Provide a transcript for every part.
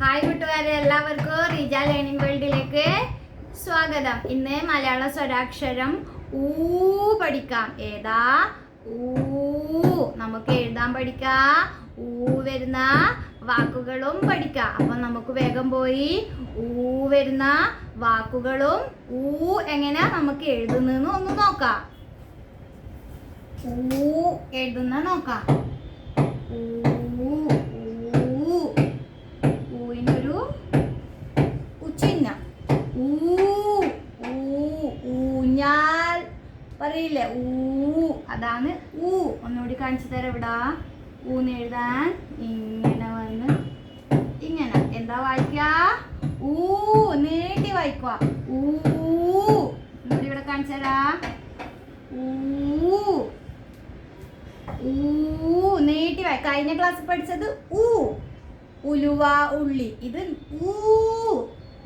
Hi കൂട്ടുകാരെ. എല്ലാവർക്കും Reeja learning വേൾഡിലേക്ക് സ്വാഗതം. ഇന്ന് മലയാള സ്വരാക്ഷരം ഊ പഠിക്കാം. ഏതാ? ഊ. നമുക്ക് എഴുതാൻ പഠിക്കാം. ഊ വരുന്ന വാക്കുകളും പഠിക്കാം. അപ്പൊ നമുക്ക് വേഗം പോയി. ഊ വരുന്ന വാക്കുകളും ഊ എങ്ങനെ നമുക്ക് എഴുതുന്നതെന്ന് ഒന്ന് നോക്കാം. ഊ എഴുതുന്ന നോക്കാം. ഊ ഉച്ചിഹ്നം ഊ ഊ ഊഞ്ഞാൽ. പറയില്ലേ? ഊ അതാണ് ഊ. ഒന്നുകൂടി കാണിച്ചു തരാം ഇവിടാ ഊന്ന് എഴുതാൻ ഇങ്ങനെ വന്ന് ഇങ്ങനെ. എന്താ വായിക്ക ഊ നീട്ടി വായിക്കുക. ഊ ഇവിടെ കാണിച്ചു തരാ. നീട്ടി വായി. കഴിഞ്ഞ ക്ലാസ് പഠിച്ചത് ഊ. ഉലുവ ഉള്ളി. ഇത് ഊ.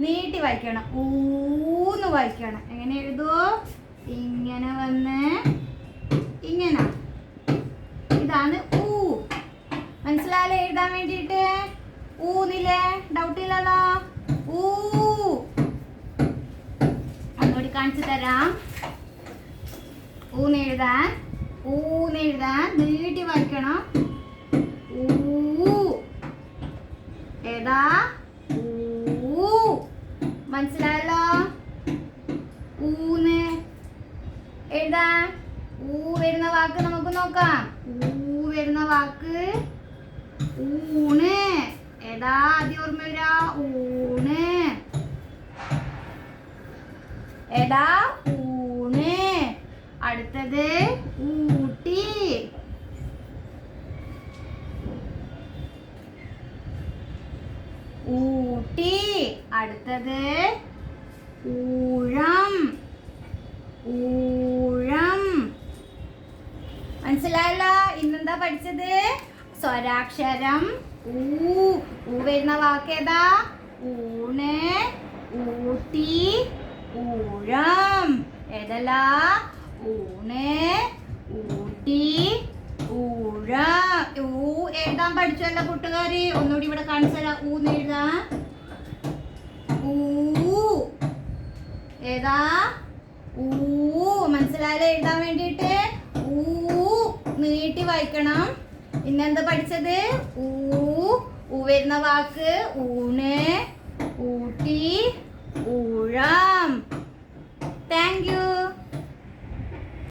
നീട്ടി വായിക്കണം. ഊന്ന് വായിക്കണം. എങ്ങനെ എഴുതുവോ ഇങ്ങനെ വന്ന് ഇങ്ങനെ. ഇതാണ് ഊ. മനസ്സിലായാലേ എഴുതാൻ വേണ്ടിയിട്ട്? ഊന്നില്ലേ? ഡൗട്ട് ഇല്ലല്ലോ? ഊ. ഒന്നുകൂടി കാണിച്ചു തരാം. ഊന്ന് എഴുതാൻ ഊന്ന് എഴുതാൻ നീട്ടി വായിക്കണം. ഊ. ഏതാ? മനസ്സിലായല്ലോ? ഊന്ന് എഴുതാൻ ഊ വരുന്ന വാക്ക് നമുക്ക് നോക്കാം. ഊ വരുന്ന വാക്ക് ഊണ്. ഏതാ ആദ്യം ഓർമ്മ വരാ? ഊണ്. ഏതാ? ഊണ്. അടുത്തത് ഊട്ടി. ഊട്ടി. അടുത്തത് ഊഴം. ഊഴം. മനസ്സിലായല്ലോ? ഇന്നെന്താ പഠിച്ചത്? സ്വരാക്ഷരം ഊ. ഊ വരുന്ന വാക്കേതാ ഊണ്. ഊട്ടി. ഊഴം. ഏതല്ലാ? ഊണ്. ഊട്ടി. ഊഴം. ഊ എഴുതാൻ പഠിച്ചല്ലോ കൂട്ടുകാരി? ഒന്നുകൂടി ഇവിടെ കാണിച്ചു തരാം. ഊന്ന് ഊ ഏതാ? ഊ മനസ്സിലായാലും എഴുതാൻ വേണ്ടിയിട്ട്? ഊ നീട്ടി വായിക്കണം. പിന്നെന്താ പഠിച്ചത്? ഊ ഊ വരുന്ന വാക്ക് ഊണ് ഊട്ടി